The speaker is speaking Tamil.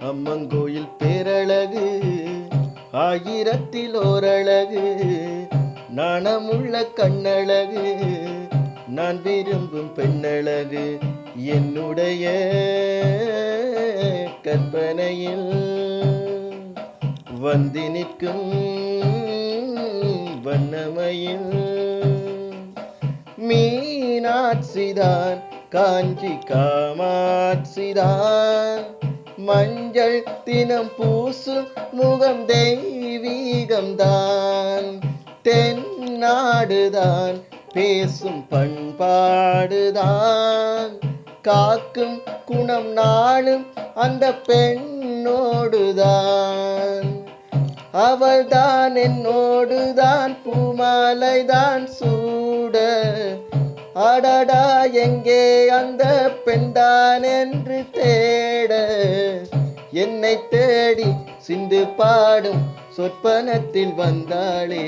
அம்மங்கோயில் பேரழகு ஆயிரத்தில் ஓரழகு நாணமுள்ள கண்ணழகு நான் விரும்பும் பெண்ணழகு என்னுடைய கற்பனையில் வந்து நிற்கும் வண்ணமையில். மீனாட்சிதான் காஞ்சி காமாட்சிதான். மஞ்சள் தினம் பூசும் முகம் தெய்வீகம்தான். தென்னாடுதான் பேசும் பண்பாடுதான். காக்கும் குணம் நாளும் அந்த பெண்ணோடுதான். அவள்தான் என்னோடுதான் பூமாலைதான் சூட. அடடா எங்கே அந்த பெண்தான் என்று தேட. என்னை தேடி சிந்து பாடும் சொற்பனத்தில் வந்தாளே.